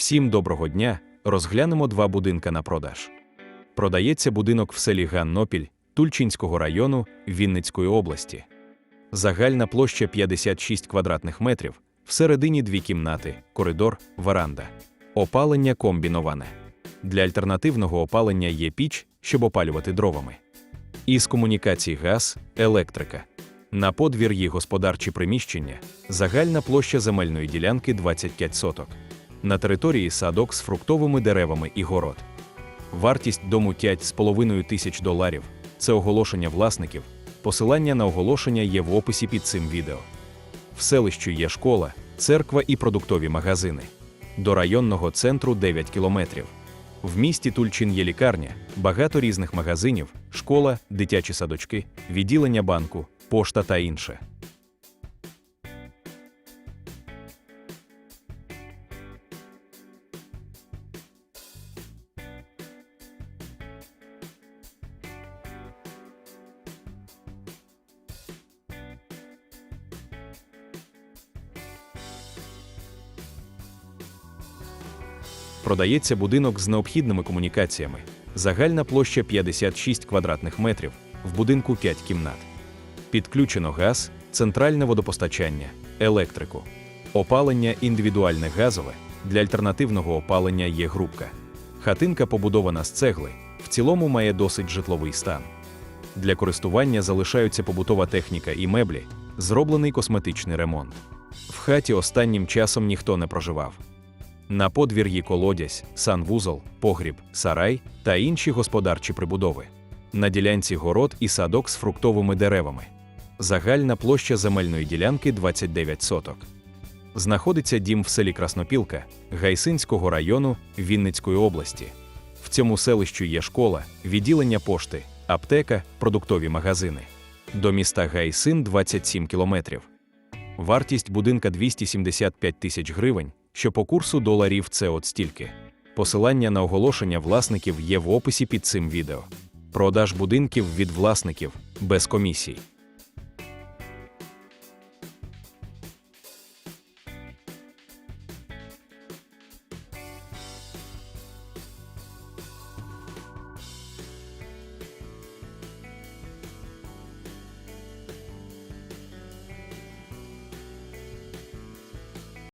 Всім доброго дня! Розглянемо два будинка на продаж. Продається будинок в селі Ганнопіль Тульчинського району Вінницької області. Загальна площа 56 квадратних метрів, всередині дві кімнати, коридор, веранда. Опалення комбіноване. Для альтернативного опалення є піч, щоб опалювати дровами. Із комунікацій газ, електрика. На подвір'ї господарчі приміщення, загальна площа земельної ділянки 25 соток. На території садок з фруктовими деревами і город. Вартість дому 5,5 тисяч доларів. Це оголошення власників. Посилання на оголошення є в описі під цим відео. В селищі є школа, церква і продуктові магазини. До районного центру 9 кілометрів. В місті Тульчин є лікарня, багато різних магазинів, школа, дитячі садочки, відділення банку, пошта та інше. Продається будинок з необхідними комунікаціями. Загальна площа 56 квадратних метрів, в будинку 5 кімнат. Підключено газ, центральне водопостачання, електрику. Опалення індивідуальне газове. Для альтернативного опалення є грубка. Хатинка побудована з цегли, в цілому має досить житловий стан. Для користування залишаються побутова техніка і меблі, зроблений косметичний ремонт. В хаті останнім часом ніхто не проживав. На подвір'ї колодязь, санвузол, погріб, сарай та інші господарчі прибудови. На ділянці город і садок з фруктовими деревами. Загальна площа земельної ділянки 29 соток. Знаходиться дім в селі Краснопілка Гайсинського району Вінницької області. В цьому селищі є школа, відділення пошти, аптека, продуктові магазини. До міста Гайсин 27 кілометрів. Вартість будинка 275 тисяч гривень, що по курсу доларів це от стільки. Посилання на оголошення власників є в описі під цим відео. Продаж будинків від власників без комісій.